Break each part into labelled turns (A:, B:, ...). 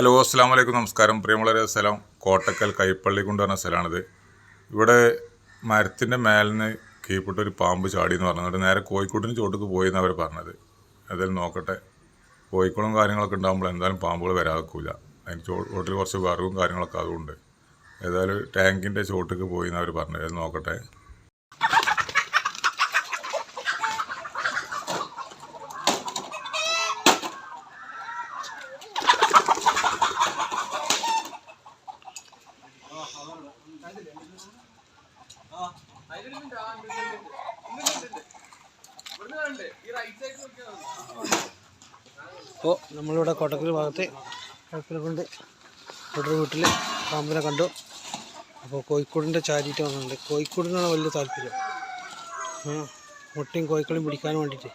A: Hello അസ്സാം വലൈക്കും നമസ്കാരം. പ്രിയമുള്ളവരെ സ്ഥലം കോട്ടക്കൽ കൈപ്പള്ളി കൊണ്ട് പറഞ്ഞ സ്ഥലമാണിത്. ഇവിടെ മരത്തിന്റെ മേലിന് കീഴ്പ്പെട്ട ഒരു പാമ്പ് ചാടി എന്ന് പറഞ്ഞത് നേരെ കോഴിക്കോട്ടിന് ചോട്ടക്ക് പോയി എന്നാണ് പറഞ്ഞത്. അതായത് നോക്കട്ടെ. കോഴിക്കോളും കാര്യങ്ങളൊക്കെ ഉണ്ടാകുമ്പോൾ എന്തായാലും പാമ്പുകൾ വരാതിരിക്കില്ല അതിന് ചോട്ടിൽ കുറച്ച് വിറകും കാര്യങ്ങളൊക്കെ അതുകൊണ്ട്. ഏതായാലും ടാങ്കിന്റെ ചോട്ടക്ക് പോയി എന്നവർ പറഞ്ഞത്. നോക്കട്ടെ.
B: അപ്പോൾ നമ്മളിവിടെ കോട്ടക്കൽ ഭാഗത്ത് കുഴപ്പമില്ല കൊണ്ട് ഇവിടെ വീട്ടിൽ പാമ്പിനെ കണ്ടു. അപ്പോൾ കോഴിക്കോടിന്റെ ചാരിയിട്ട് വന്നിട്ടുണ്ട്. കോഴിക്കോടിനാണ് വലിയ താല്പര്യം. മുട്ടയും കോഴിക്കളും പിടിക്കാൻ വേണ്ടിയിട്ട്.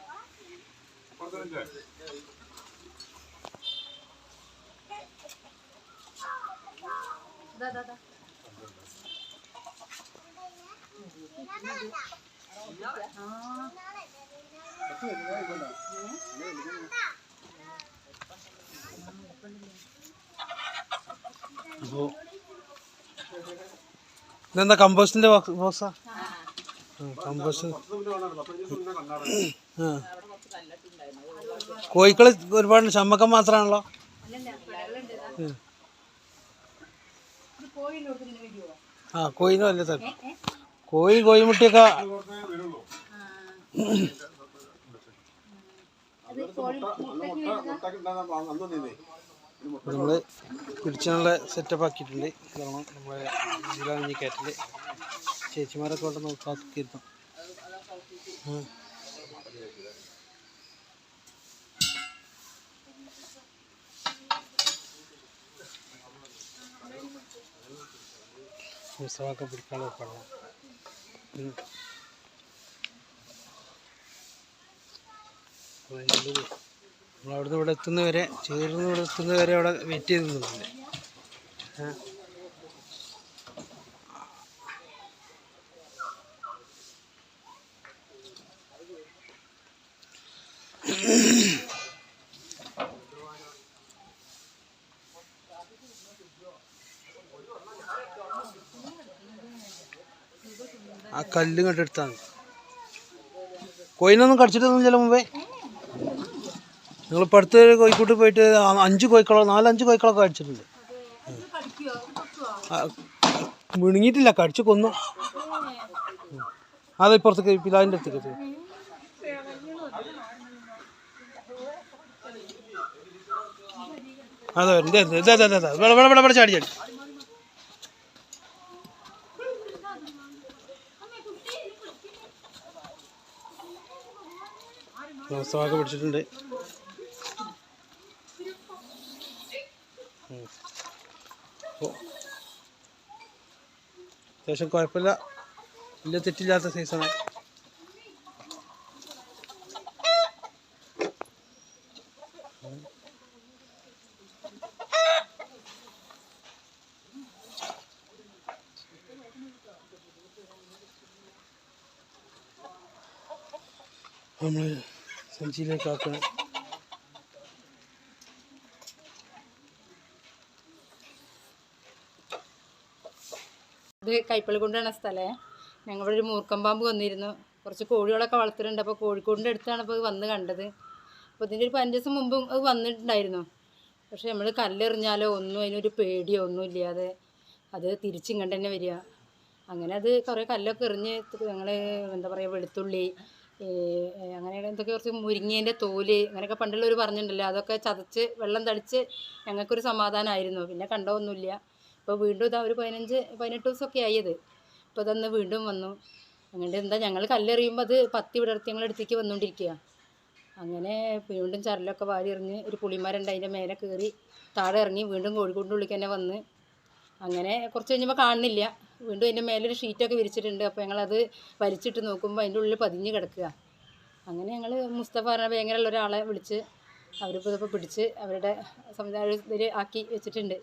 B: അപ്പോൾ ഇതെന്താ കമ്പോസ്റ്റിന്റെ ബോക്സാ? കമ്പോസ്റ്റ്. ആ. കോഴിക്കൾ ഒരുപാട് ചമ്മക്കം മാത്രമാണല്ലോ. ആ കോഴിന് വലിയ താല്പര്യം. കോഴി കോഴിമുട്ടിയൊക്കെ നമ്മൾ പിടിച്ചാനുള്ള സെറ്റപ്പ് ആക്കിയിട്ടുണ്ട്. ഇതാണ് നമ്മളെ ജില്ലാ കയറ്റിൽ ചേച്ചിമാരൊക്കെ കൊണ്ട് നോക്കാത്തിരുന്നു ഉത്സവമൊക്കെ പിടിക്കാനുള്ള പടം നമ്മളവിടുന്ന് ഇവിടെ എത്തുന്നവരെ ചേർന്ന് ഇവിടെ എത്തുന്നവരെ അവിടെ വെയിറ്റ് ചെയ്ത് നിന്നുണ്ട് ആ. കല്ല് കണ്ടെടുത്താണ് കോയിനൊന്നും കടിച്ചിട്ടൊന്നുമില്ല മുമ്പേ നിങ്ങളിപ്പോൾ അടുത്ത് കോഴിക്കോട്ട് പോയിട്ട് അഞ്ച് കോഴിക്കളോ നാലഞ്ച് കോഴിക്കളൊക്കെ കടിച്ചിട്ടുണ്ട് മുണുങ്ങിയിട്ടില്ല കടിച്ചു കൊന്നു. അതെ ഇപ്പുറത്തേക്ക് പിതാവിന്റെ അടുത്തേക്ക് എത്തി. അതെ ഇതേ ഇതേ ഇതേ ഇവിടെ ഇവിടെ ഇവിടെ ഇവിടെ ചാടി ചാടി ദിവസമൊക്കെ പിടിച്ചിട്ടുണ്ട്. അത്യാവശ്യം കുഴപ്പമില്ല. വലിയ തെറ്റില്ലാത്ത സൈസാണ്. നമ്മൾ സഞ്ചിയിലേക്ക് ആക്കണം
C: ഇത് കൈപ്പള്ളിക്കൊണ്ടാണ് സ്ഥലേ. ഞങ്ങളുടെ ഒരു മൂർക്കം പാമ്പ് വന്നിരുന്നു. കുറച്ച് കോഴികളൊക്കെ വളർത്തിട്ടുണ്ട് അപ്പോൾ കോഴിക്കോടിന്റെ അടുത്താണ് ഇപ്പോൾ ഇത് വന്ന് കണ്ടത്. അപ്പോൾ ഇതിന്റെ ഒരു പതിനഞ്ച് ദിവസം മുമ്പ് അത് വന്നിട്ടുണ്ടായിരുന്നു. പക്ഷേ നമ്മൾ കല്ലെറിഞ്ഞാലോ ഒന്നും അതിനൊരു പേടിയോ ഒന്നും ഇല്ലാതെ അത് തിരിച്ചിങ്ങോട്ട് തന്നെ വരിക. അങ്ങനെ അത് കുറേ കല്ലൊക്കെ എറിഞ്ഞ് ഞങ്ങൾ എന്താ പറയുക വെളുത്തുള്ളി അങ്ങനെ എന്തൊക്കെ കുറച്ച് മുരിങ്ങേന്റെ തോൽ അങ്ങനെയൊക്കെ പണ്ടുള്ളവർ പറഞ്ഞിട്ടുണ്ടല്ലോ. അതൊക്കെ ചതച്ച് വെള്ളം തളിച്ച് ഞങ്ങൾക്കൊരു സമാധാനമായിരുന്നു പിന്നെ കണ്ടോന്നുമില്ല ഇപ്പോൾ വീണ്ടും ഇതാ ഒരു പതിനഞ്ച് പതിനെട്ട് ദിവസമൊക്കെ ആയത്. ഇപ്പോൾ ഇതന്ന് വീണ്ടും വന്നു. അങ്ങനെ എന്താ ഞങ്ങൾ കല്ലെറിയുമ്പോൾ അത് പത്തി വിടർത്തി ഞങ്ങൾ വന്നുകൊണ്ടിരിക്കുക അങ്ങനെ വീണ്ടും ചരലൊക്കെ വാരി എറിഞ്ഞ് ഒരു പുളിമരം ഉണ്ട് അതിന്റെ മേലെ കയറി താഴെ ഇറങ്ങി വീണ്ടും കോഴിക്കോടിന്റെ ഉള്ളിൽ തന്നെ വന്ന് അങ്ങനെ കുറച്ച് കഴിഞ്ഞപ്പോൾ കാണുന്നില്ല. വീണ്ടും അതിന്റെ മേലൊരു ഷീറ്റൊക്കെ വിരിച്ചിട്ടുണ്ട്. അപ്പോൾ ഞങ്ങളത് വലിച്ചിട്ട് നോക്കുമ്പോൾ അതിന്റെ ഉള്ളിൽ പതിഞ്ഞ് കിടക്കുക. അങ്ങനെ ഞങ്ങൾ മുസ്തഫ പറഞ്ഞ ഭയങ്കരമുള്ള ഒരാളെ വിളിച്ച് അവരിപ്പോൾ ഇതിപ്പോൾ പിടിച്ച് അവരുടെ സംവിധാനം ആക്കി വെച്ചിട്ടുണ്ട്.